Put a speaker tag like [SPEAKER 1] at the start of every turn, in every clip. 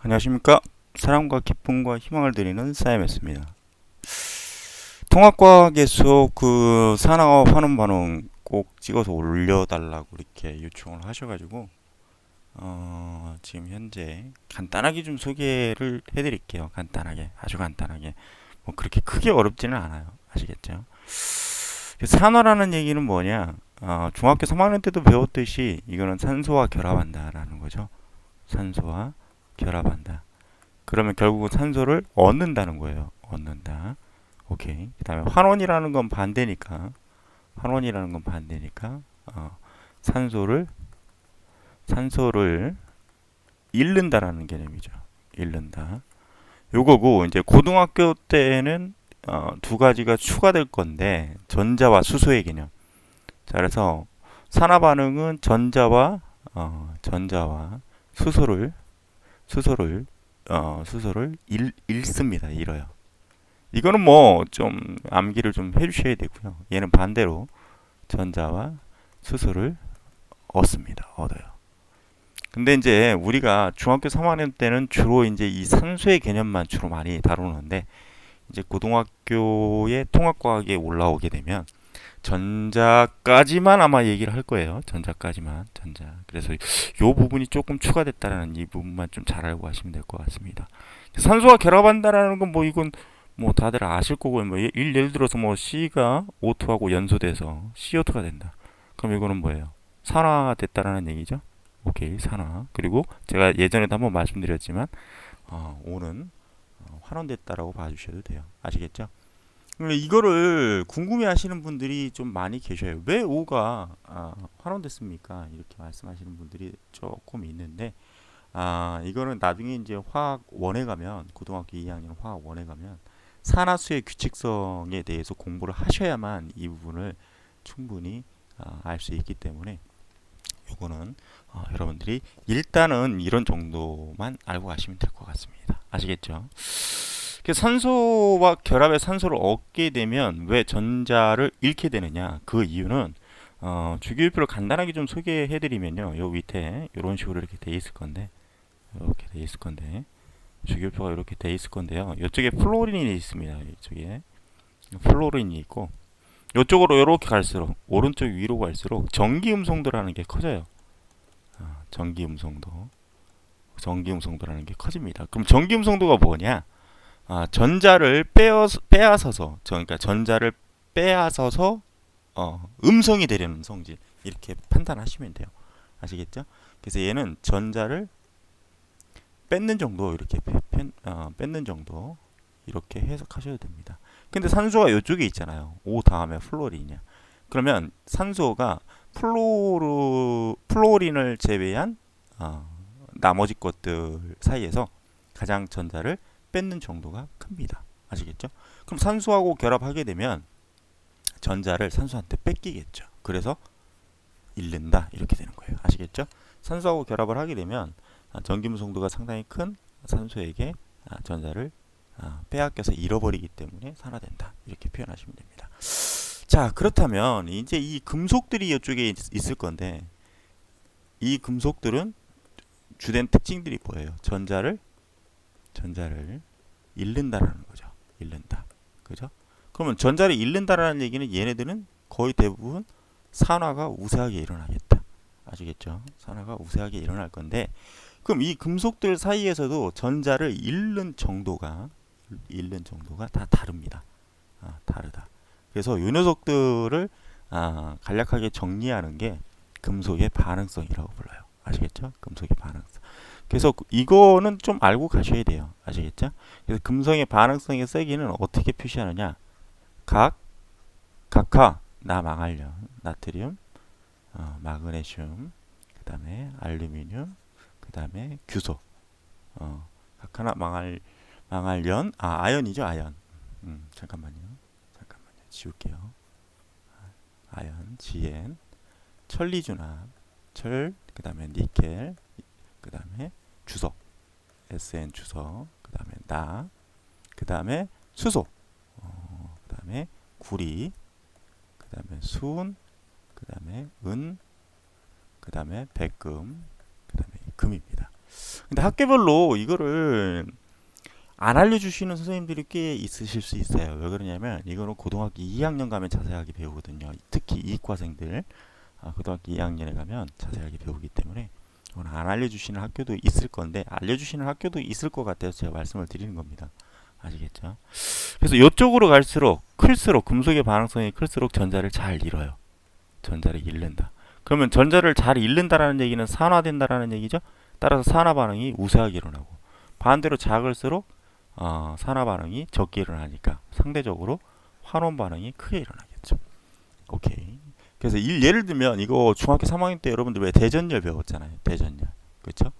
[SPEAKER 1] 안녕하십니까. 사랑과 기쁨과 희망을 드리는 사임했습니다. 통합과학에서 그 산업 환원 반응 꼭 찍어서 올려달라고 이렇게 요청을 하셔가지고 어, 지금 현재 간단하게 좀 소개를 해드릴게요. 간단하게, 아주 간단하게. 뭐 그렇게 크게 어렵지는 않아요. 아시겠죠? 그 산화라는 얘기는 뭐냐? 어, 중학교 3학년 때도 배웠듯이 이거는 산소와 결합한다라는 거죠. 산소와 결합한다. 그러면 결국은 산소를 얻는다는 거예요. 얻는다. 오케이. 그 다음에 환원이라는 건 반대니까 환원이라는 건 반대니까 어, 산소를 산소를 잃는다라는 개념이죠. 잃는다. 요거고 이제 고등학교 때는 어, 두 가지가 추가될 건데 전자와 수소의 개념. 자, 그래서 산화 반응은 전자와 어, 전자와 수소를 수소를 어, 수소를 잃, 잃습니다. 잃어요. 이거는 뭐 좀 암기를 좀 해주셔야 되고요. 얘는 반대로 전자와 수소를 얻습니다. 얻어요. 근데 이제 우리가 중학교 3학년 때는 주로 이제 이 산소의 개념만 주로 많이 다루는데 이제 고등학교의 통합과학에 올라오게 되면 전자까지만 아마 얘기를 할 거예요. 전자까지만 전자. 그래서 요 부분이 조금 추가됐다라는 이 부분만 좀 잘 알고 가시면 될 것 같습니다. 산소와 결합한다라는 건 뭐 이건 뭐 다들 아실 거고 뭐 예- 일- 예를 들어서 뭐 C가 O2하고 연소돼서 CO2가 된다. 그럼 이거는 뭐예요? 산화됐다라는 얘기죠. 오케이 산화. 그리고 제가 예전에도 한번 말씀드렸지만 어, O는 어, 환원됐다라고 봐주셔도 돼요. 아시겠죠? 이거를 궁금해하시는 분들이 좀 많이 계셔요. 왜 O가 아, 환원됐습니까? 이렇게 말씀하시는 분들이 조금 있는데 아 이거는 나중에 이제 화학 원에 가면 고등학교 2학년 화학 원에 가면 산화수의 규칙성에 대해서 공부를 하셔야만 이 부분을 충분히 아, 알수 있기 때문에 요거는 어, 여러분들이 일단은 이런 정도만 알고 가시면 될 것 같습니다. 아시겠죠? 그 산소와 결합해 산소를 얻게 되면 왜 전자를 잃게 되느냐? 그 이유는 어, 주기율표를 간단하게 좀 소개해 드리면요. 요 밑에 이런 식으로 이렇게 돼 있을 건데 이렇게 돼 있을 건데 주기율표가 이렇게 돼 있을 건데요. 이쪽에 플로린이 있습니다. 이쪽에 플로린이 있고 이쪽으로 이렇게 갈수록 오른쪽 위로 갈수록 전기 음성도라는 게 커져요. 아, 전기 음성도 전기 음성도라는 게 커집니다. 그럼 전기 음성도가 뭐냐? 아, 전자를 빼어 빼앗아서 저- 그러니까 전자를 빼앗아서 어, 음성이 되려는 성질 이렇게 판단하시면 돼요. 아시겠죠? 그래서 얘는 전자를 뺏는 정도 이렇게 빼- 뺀- 어, 뺏는 정도 이렇게 해석하셔도 됩니다. 근데 산소가 이쪽에 있잖아요. O 다음에 플로린이냐. 그러면 산소가 플로르 플로린을 제외한 어, 나머지 것들 사이에서 가장 전자를 뺏는 정도가 큽니다. 아시겠죠? 그럼 산소하고 결합하게 되면 전자를 산소한테 뺏기겠죠. 그래서 잃는다 이렇게 되는 거예요. 아시겠죠? 산소하고 결합을 하게 되면 아, 전기무송도가 상당히 큰 산소에게 아, 전자를 아, 빼앗겨서 잃어버리기 때문에 산화된다 이렇게 표현하시면 됩니다. 자 그렇다면 이제 이 금속들이 이쪽에 있- 있을 건데 이 금속들은 주된 특징들이 뭐예요? 전자를 전자를 잃는다라는 거죠. 잃는다. 그죠? 그러면 전자를 잃는다라는 얘기는 얘네들은 거의 대부분 산화가 우세하게 일어나겠다. 아시겠죠? 산화가 우세하게 일어날 건데 그럼 이 금속들 사이에서도 전자를 잃는 정도가 잃는 정도가 다 다릅니다. 아, 다르다. 그래서 이 녀석들을 아, 간략하게 정리하는 게 금속의 반응성이라고 불러요. 아시겠죠? 금속의 반응성. 그래서 그- 이거는 좀 알고 가셔야 돼요. 아시겠죠? 그래서 금성의 반응성의 세기는 어떻게 표시하느냐? 각, 각하, 나 망할련, 나트륨, 어, 마그네슘, 그 다음에 알루미늄, 그 다음에 규소, 어, 각하나 망할, 망할련, 아, 아연이죠, 아연. 음, 잠깐만요. 잠깐만요. 지울게요. 아연, 지엔, 천리준합, 철, 그 다음에 니켈, 그 다음에 주석, SN 주석, 그 다음에 나, 그 다음에 수소, 어, 그 다음에 구리, 그 다음에 순, 그 다음에 은, 그 다음에 백금, 그 다음에 금입니다. 근데 학교별로 이거를 안 알려주시는 선생님들이 꽤 있으실 수 있어요. 왜 그러냐면 이거는 고등학교 2학년 가면 자세하게 배우거든요. 특히 이과생들. 아, 고등학교 2학년에 가면 자세하게 배우기 때문에 안 알려주시는 학교도 있을 건데 알려주시는 학교도 있을 것 같아서 제가 말씀을 드리는 겁니다. 아시겠죠? 그래서 이쪽으로 갈수록 클수록 금속의 반응성이 클수록 전자를 잘 잃어요. 전자를 잃는다. 그러면 전자를 잘 잃는다라는 얘기는 산화된다라는 얘기죠. 따라서 산화 반응이 우세하게 일어나고 반대로 작을수록 어, 산화 반응이 적게 일어나니까 상대적으로 환원 반응이 크게 일어나겠죠. 오케이. 그래서 일, 예를 들면 이거 중학교 3학년 때 여러분들 왜 대전열 배웠잖아요. 대전열. 그렇죠?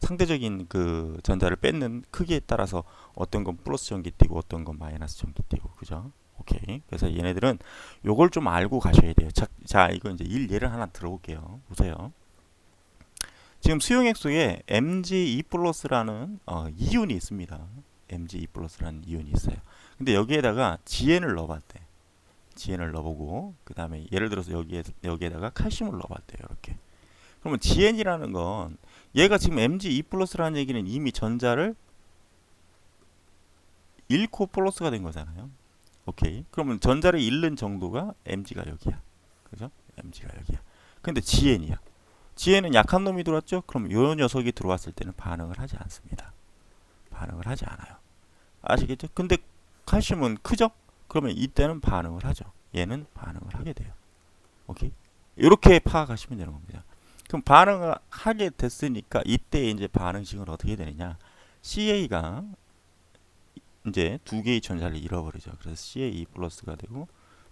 [SPEAKER 1] 상대적인 그 전자를 뺏는 크기에 따라서 어떤 건 플러스 전기 띄고 어떤 건 마이너스 전기 띄고 그죠? 오케이. 그래서 얘네들은 요걸 좀 알고 가셔야 돼요. 자, 자 이거 이제 일 예를 하나 들어볼게요. 보세요. 지금 수용액소에 Mg2 플러스라는 어, 이온이 있습니다. Mg2 플러스라는 이온이 있어요. 근데 여기에다가 GN을 넣어봤대. GN을 넣어보고 그 다음에 예를 들어서 여기에 여기에다가 칼슘을 넣어봤대요. 이렇게. 그러면 GN이라는 건 얘가 지금 Mg2 플러스라는 얘기는 이미 전자를 1코 플러스가 된 거잖아요. 오케이. 그러면 전자를 잃는 정도가 Mg가 여기야. 그죠? Mg가 여기야. 근데 GN이야. GN은 약한 놈이 들어왔죠? 그럼 요 녀석이 들어왔을 때는 반응을 하지 않습니다. 반응을 하지 않아요. 아시겠죠? 근데 칼슘은 크죠? 그러면 이때는 반응을 하죠. 얘는 반응을 하게 돼요. 오케이? 이렇게 파악하시면 되는 겁니다. 그럼 반응을 하게 됐으니까 이때 이제 반응식은 어떻게 되느냐? CA가 이제 두 개의 전자를 잃어버리죠. 그래서 CA 플러스가 되고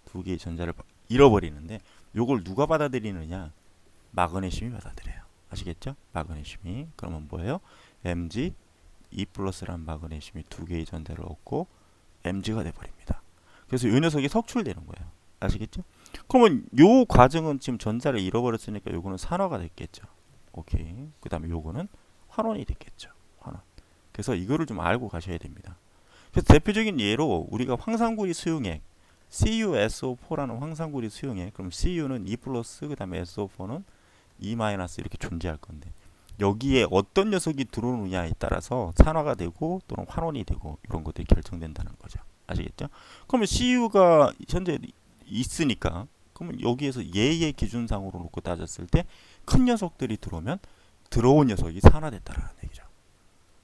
[SPEAKER 1] 두 개의 전자를 잃어버리는데 요걸 누가 받아들이느냐? 마그네슘이 받아들여요. 아시겠죠? 마그네슘이 그러면 뭐예요? Mg 2 플러스란 마그네슘이 두 개의 전자를 얻고 Mg가 돼버립니다. 그래서 이 녀석이 석출되는 거예요. 아시겠죠? 그러면 요 과정은 지금 전자를 잃어버렸으니까 요거는 산화가 됐겠죠. 오케이. 그 다음에 요거는 환원이 됐겠죠. 환원. 그래서 이거를 좀 알고 가셔야 됩니다. 그래서 대표적인 예로 우리가 황산구리 수용액 CuSO4라는 황산구리 수용액 그럼 Cu는 2 플러스 그 다음에 SO4는 2 마이너스 이렇게 존재할 건데 여기에 어떤 녀석이 들어오느냐에 따라서 산화가 되고 또는 환원이 되고 이런 것들이 결정된다는 거죠. 아시겠죠? 그러면 CU가 현재 있으니까 그러면 여기에서 얘의 기준상으로 놓고 따졌을 때 큰 녀석들이 들어오면 들어온 녀석이 산화됐다라는 얘기죠.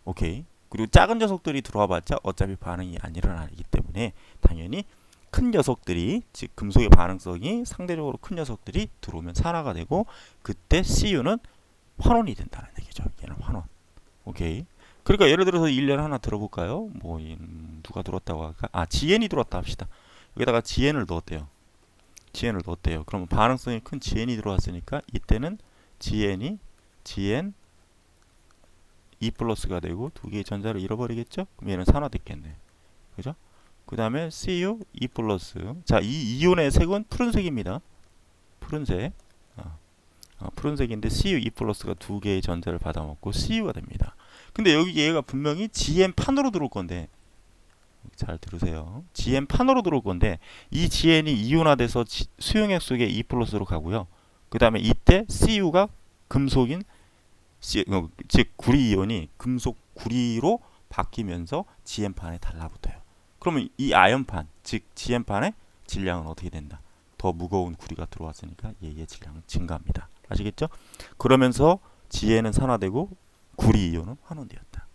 [SPEAKER 1] 오케이. 그리고 작은 녀석들이 들어와 봤자 어차피 반응이 안 일어나기 때문에 당연히 큰 녀석들이 즉 금속의 반응성이 상대적으로 큰 녀석들이 들어오면 산화가 되고 그때 CU는 환원이 된다는 얘기죠. 얘는 환원. 오케이. 그러니까 예를 들어서 일련 하나 들어볼까요? 뭐 음, 누가 들었다고 할까? 아 GN이 들었다 합시다. 여기다가 GN을 넣었대요. GN을 넣었대요. 그러면 반응성이 큰 GN이 들어왔으니까 이때는 GN이 GN 2 플러스가 되고 두 개의 전자를 잃어버리겠죠? 그럼 얘는 산화됐겠네. 그죠? 그 다음에 Cu 2 플러스. 자, 이 이온의 색은 푸른색입니다. 푸른색. 어, 어, 푸른색인데 Cu 2 플러스가 두 개의 전자를 받아먹고 Cu가 됩니다. 근데 여기 얘가 분명히 GN 판으로 들어올 건데 잘 들으세요. GN 판으로 들어올 건데 이 GN이 이온화돼서 지, 수용액 속에 2 플러스로 가고요. 그 다음에 이때 Cu가 금속인 C, 어, 즉 구리 이온이 금속 구리로 바뀌면서 GN판에 달라붙어요. 그러면 이 아연판, 즉 GN판의 질량은 어떻게 된다? 더 무거운 구리가 들어왔으니까 얘의 질량은 증가합니다. 아시겠죠? 그러면서 GN은 산화되고 구리 이온은 환원되었다.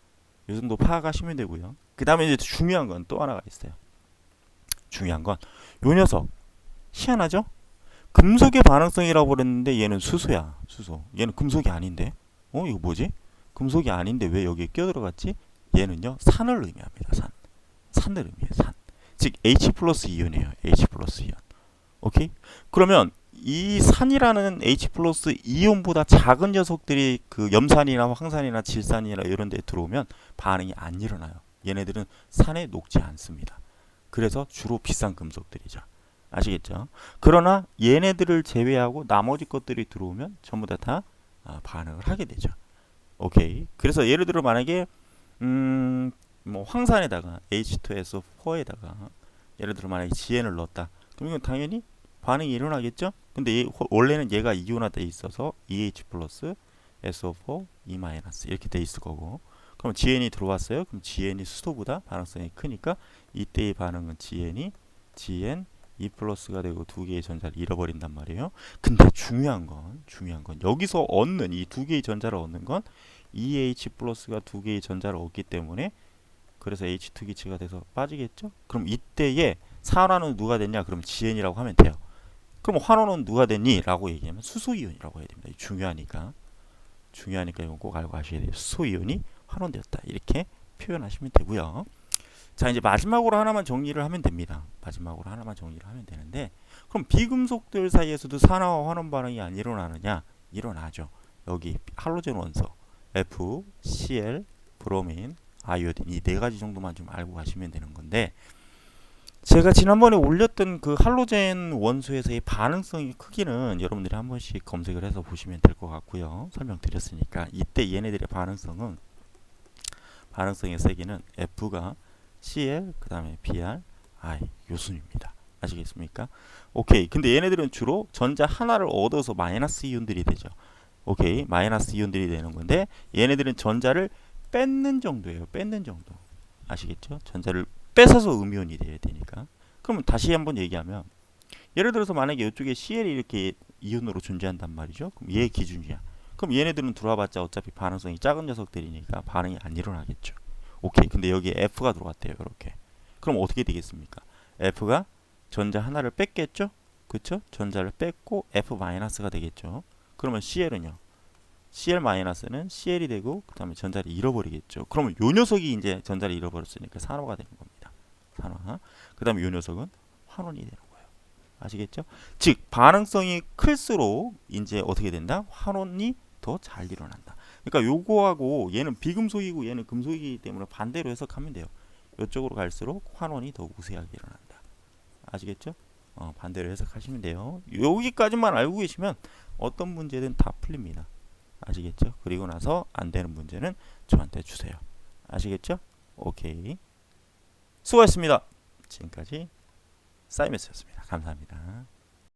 [SPEAKER 1] 이 정도 파악하시면 되고요. 그 다음에 이제 중요한 건 또 하나가 있어요. 중요한 건 요 녀석 희한하죠? 금속의 반응성이라고 그랬는데 얘는 수소야. 수소. 얘는 금속이 아닌데. 어 이거 뭐지? 금속이 아닌데 왜 여기에 껴들어갔지? 얘는요 산을 의미합니다. 산. 산을 의미해요. 산. 즉 H 플러스 이온이에요. H 플러스 이온. 오케이? 그러면 이 산이라는 H 플러스 이온보다 작은 녀석들이 그 염산이나 황산이나 질산이나 이런 데 들어오면 반응이 안 일어나요. 얘네들은 산에 녹지 않습니다. 그래서 주로 비싼 금속들이죠. 아시겠죠? 그러나 얘네들을 제외하고 나머지 것들이 들어오면 전부 다, 다 아, 반응을 하게 되죠. 오케이. 그래서 예를 들어 만약에 음, 뭐 황산에다가 H2SO4에다가 예를 들어 만약에 GN을 넣었다. 이건 당연히 반응이 일어나겠죠? 근데 얘, 원래는 얘가 이온화돼 있어서 EH 플러스 SO4 E 마이너스 이렇게 돼 있을 거고 그럼 GN이 들어왔어요. 그럼 GN이 수소보다 반응성이 크니까 이때의 반응은 GN이 GN E 플러스가 되고 두 개의 전자를 잃어버린단 말이에요. 근데 중요한 건 중요한 건 여기서 얻는 이 두 개의 전자를 얻는 건 EH 플러스가 두 개의 전자를 얻기 때문에 그래서 H2 기체가 돼서 빠지겠죠? 그럼 이때에 산화는 누가 됐냐? 그럼 GN이라고 하면 돼요. 그럼 환원은 누가 됐니? 라고 얘기하면 수소이온이라고 해야 됩니다. 중요하니까. 중요하니까 이건 꼭 알고 하셔야 돼요. 수소이온이 환원되었다. 이렇게 표현하시면 되고요. 자 이제 마지막으로 하나만 정리를 하면 됩니다. 마지막으로 하나만 정리를 하면 되는데 그럼 비금속들 사이에서도 산화와 환원 반응이 안 일어나느냐? 일어나죠. 여기 할로젠 원소 F, Cl, 브로민, 아이오딘 이 네 가지 정도만 좀 알고 가시면 되는 건데 제가 지난번에 올렸던 그 할로젠 원소에서의 반응성의 크기는 여러분들이 한 번씩 검색을 해서 보시면 될 것 같고요. 설명드렸으니까 이때 얘네들의 반응성은 반응성의 세기는 F가 Cl 그 다음에 Br I 요순입니다. 아시겠습니까? 오케이. 근데 얘네들은 주로 전자 하나를 얻어서 마이너스 이온들이 되죠. 오케이. 마이너스 이온들이 되는 건데 얘네들은 전자를 뺏는 정도예요. 뺏는 정도. 아시겠죠? 전자를 뺏어서 음이온이 돼야 되니까. 그러면 다시 한번 얘기하면 예를 들어서 만약에 이쪽에 CL이 이렇게 이온으로 존재한단 말이죠. 그럼 얘 기준이야. 그럼 얘네들은 들어와봤자 어차피 반응성이 작은 녀석들이니까 반응이 안 일어나겠죠. 오케이. 근데 여기에 F가 들어왔대요. 이렇게. 그럼 어떻게 되겠습니까? F가 전자 하나를 뺐겠죠? 그쵸? 전자를 뺐고 F 마이너스가 되겠죠. 그러면 CL은요. CL 마이너스는 CL이 되고 그 다음에 전자를 잃어버리겠죠. 그러면 요 녀석이 이제 전자를 잃어버렸으니까 산화가 되는 겁니 다. 산화. 그 다음에 요 녀석은 환원이 되는 거예요. 아시겠죠? 즉 반응성이 클수록 이제 어떻게 된다? 환원이 더 잘 일어난다. 그러니까 요거하고 얘는 비금속이고 얘는 금속이기 때문에 반대로 해석하면 돼요. 이쪽으로 갈수록 환원이 더 우세하게 일어난다. 아시겠죠? 어, 반대로 해석하시면 돼요. 여기까지만 알고 계시면 어떤 문제든 다 풀립니다. 아시겠죠? 그리고 나서 안 되는 문제는 저한테 주세요. 아시겠죠? 오케이. 수고하셨습니다. 지금까지 사이메스였습니다. 감사합니다.